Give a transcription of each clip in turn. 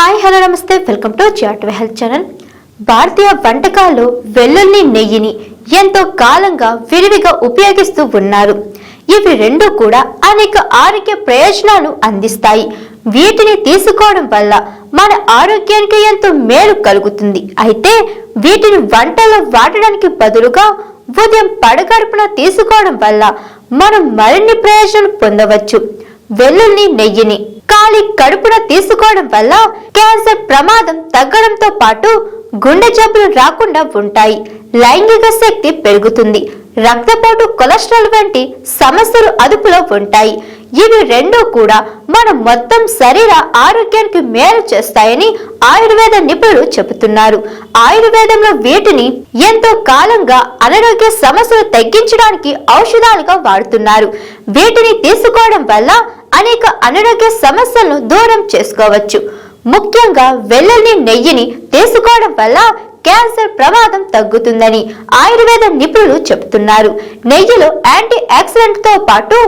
Hi hello నమస్తే. Welcome to జాట్ health channel. భారతీయ వంటకాల్లో వెల్లుల్లి నెయ్యిని ఎంతో కాలంగా విరివిగా ఉపయోగిస్తూ ఉన్నారు. ఇవి రెండు కూడా అనేక ఆరోగ్య ప్రయోజనాలు అందిస్తాయి. వీటిని తీసుకోవడం వల్ల మన ఆరోగ్యానికి ఎంతో మేలు కలుగుతుంది. అయితే వీటిని వంటలో వాడడానికి బదులుగా ఉదయం పడగడుపున తీసుకోవడం వల్ల మనం మరిన్ని ప్రయోజనాలు పొందవచ్చు. వెల్లుల్లి నెయ్యిని ఖాళీ కడుపున తీసుకోవడం వల్ల క్యాన్సర్ ప్రమాదం తగ్గడంతో పాటు గుండె జబ్బులు రాకుండా ఉంటాయి. లైంగిక శక్తి పెరుగుతుంది. రక్తపోటు కొలెస్ట్రాల్ వంటి సమస్యలు అదుపులో ఉంటాయి. ఇవి రెండూ కూడా మన మొత్తం శరీర ఆరోగ్యానికి మేలు చేస్తాయని ఆయుర్వేద నిపుణులు చెబుతున్నారు. ఆయుర్వేదంలో వీటిని ఎంతో కాలంగా అనారోగ్య సమస్యలు తగ్గించడానికి ఔషధాలుగా వాడుతున్నారు. వీటిని తీసుకోవడం వల్ల అనేక అనారోగ్య సమస్యలను దూరం చేసుకోవచ్చు. ముఖ్యంగా వెల్లుల్లి నెయ్యిని తీసుకోవడం వల్ల క్యాన్సర్ ప్రమాదం తగ్గుతుందని ఆయుర్వేద నిపుణులు చెబుతున్నారు. నెయ్యిలో యాంటీ ఆక్సిడెంట్తో పాటు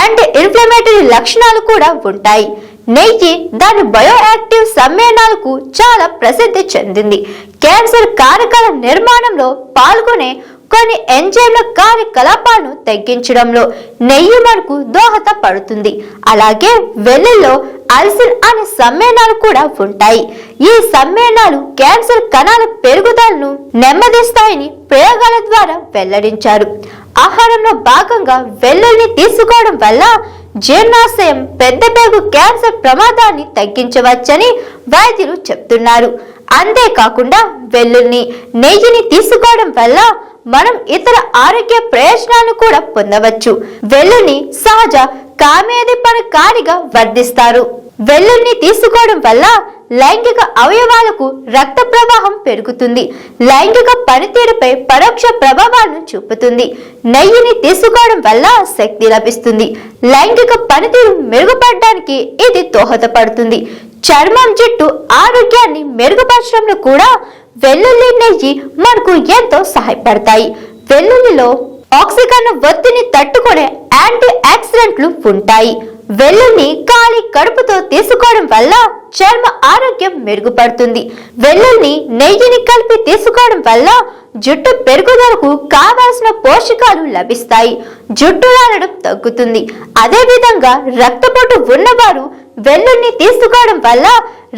యాంటీ ఇన్ఫ్లమేటరీ లక్షణాలు కూడా ఉంటాయి. నెయ్యి దాని బయోయాక్టివ్ సమ్మేళనాలకు చాలా ప్రసిద్ధి చెందింది. క్యాన్సర్ కారకాల నిర్మాణంలో పాల్గొనే కొన్ని ఎంజైమ్ల కార్యకలాపాలను తగ్గించడంలో నెయ్యి మనకు దోహదపడుతుంది. అలాగే వెల్లుల్లో అల్సిన్ అనే సమ్మేళనాలు కూడా ఉంటాయి. ఈ సమ్మేళనాలు క్యాన్సర్ కణాల పెరుగుదలను నెమ్మదిస్తాయని ప్రయోగాల ద్వారా వెల్లడించారు. ఆహారంలో భాగంగా వెల్లుల్ని తీసుకోవడం వల్ల జీర్ణాశయం పెద్ద పేగు క్యాన్సర్ ప్రమాదాన్ని తగ్గించవచ్చని వైద్యులు చెప్తున్నారు. అంతేకాకుండా వెల్లుల్ని నెయ్యిని తీసుకోవడం వల్ల మనం ఇతర ఆరోగ్య ప్రయోజనాలను కూడా పొందవచ్చు. వెల్లుని సహజ కామేదిపర కారిగా వర్ధిస్తారు. వెల్లుల్ని తీసుకోవడం వల్ల లైంగిక అవయవాలకు రక్త ప్రవాహం పెరుగుతుంది. లైంగిక పనితీరుపై పరోక్ష ప్రభావాలను చూపుతుంది. నెయ్యిని తీసుకోవడం వల్ల శక్తి లభిస్తుంది. లైంగిక పనితీరు మెరుగుపడడానికి ఇది దోహదపడుతుంది. చర్మం జుట్టు ఆరోగ్యాన్ని మెరుగుపరచడంలో కూడా వెల్లుల్లి నెయ్యి మనకు ఎంతో సహాయపడతాయి. వెల్లుల్లిలో ఆక్సిజన్ ఒత్తిడిని తట్టుకునే యాంటీ ఆక్సిడెంట్లు ఉంటాయి. వెల్లుల్ని ఖాళీ కడుపుతో తీసుకోవడం వల్ల చర్మ ఆరోగ్యం మెరుగుపడుతుంది. వెల్లుల్ని నెయ్యిని కలిపి తీసుకోవడం వల్ల జుట్టు పెరుగుదలకు కావాల్సిన పోషకాలు లభిస్తాయి. జుట్టు రాలడం తగ్గుతుంది. అదేవిధంగా రక్తపోటు ఉన్నవారు వెల్లుల్ని తీసుకోవడం వల్ల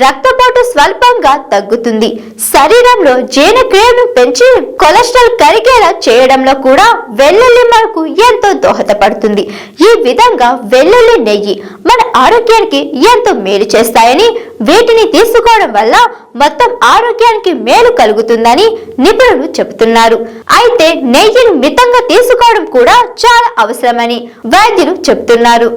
రక్తపోటు స్వల్పంగా తగ్గుతుంది. శరీరంలో జీర్ణక్రియను పెంచి కొలెస్ట్రాల్ కరిగేలా చేయడంలో కూడా వెల్లుల్లి మనకు ఎంతో దోహదపడుతుంది. ఈ విధంగా వెల్లుల్లి నెయ్యి మన ఆరోగ్యానికి ఎంతో మేలు చేస్తాయని వీటిని తీసుకోవడం వల్ల మొత్తం ఆరోగ్యానికి మేలు కలుగుతుందని నిపుణులు చెబుతున్నారు. అయితే నెయ్యిని మితంగా తీసుకోవడం కూడా చాలా అవసరమని వైద్యులు చెబుతున్నారు.